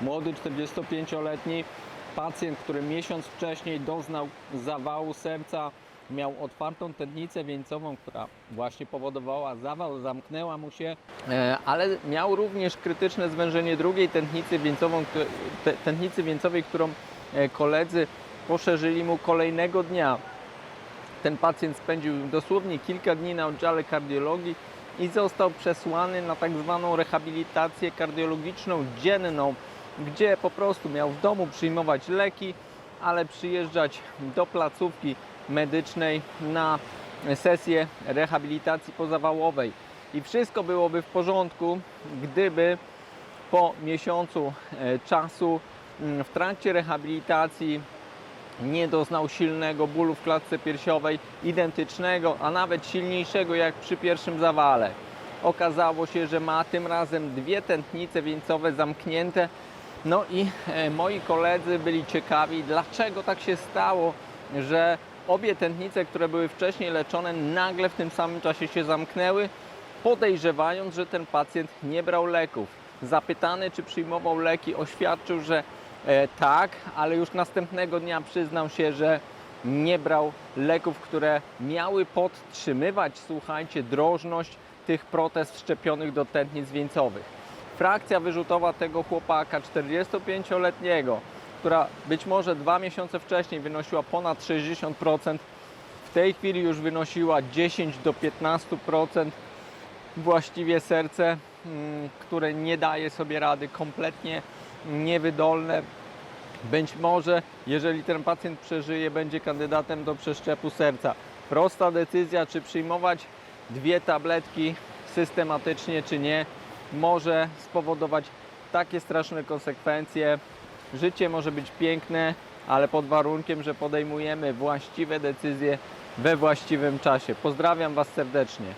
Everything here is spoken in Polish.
Młody 45-letni pacjent, który miesiąc wcześniej doznał zawału serca, miał otwartą tętnicę wieńcową, która właśnie powodowała zawał, zamknęła mu się, e, ale miał również krytyczne zwężenie drugiej tętnicy, wieńcową, tętnicy wieńcowej, którą e, koledzy poszerzyli mu kolejnego dnia. Ten pacjent spędził dosłownie kilka dni na oddziale kardiologii i został przesłany na tak zwaną rehabilitację kardiologiczną dzienną, gdzie po prostu miał w domu przyjmować leki, ale przyjeżdżać do placówki medycznej na sesję rehabilitacji pozawałowej. I wszystko byłoby w porządku, gdyby po miesiącu e, czasu mm, w trakcie rehabilitacji nie doznał silnego bólu w klatce piersiowej, identycznego, a nawet silniejszego jak przy pierwszym zawale. Okazało się, że ma tym razem dwie tętnice wieńcowe zamknięte. No i e, moi koledzy byli ciekawi, dlaczego tak się stało, że obie tętnice, które były wcześniej leczone, nagle w tym samym czasie się zamknęły, podejrzewając, że ten pacjent nie brał leków. Zapytany, czy przyjmował leki, oświadczył, że e, tak, ale już następnego dnia przyznał się, że nie brał leków, które miały podtrzymywać, słuchajcie, drożność tych protez szczepionych do tętnic wieńcowych. Frakcja wyrzutowa tego chłopaka 45-letniego, która być może dwa miesiące wcześniej wynosiła ponad 60%, w tej chwili już wynosiła 10 do 15%. Właściwie serce, mm, które nie daje sobie rady, kompletnie niewydolne. Być może, jeżeli ten pacjent przeżyje, będzie kandydatem do przeszczepu serca. Prosta decyzja, czy przyjmować dwie tabletki systematycznie, czy nie, może spowodować takie straszne konsekwencje. Życie może być piękne, ale pod warunkiem, że podejmujemy właściwe decyzje we właściwym czasie. Pozdrawiam Was serdecznie.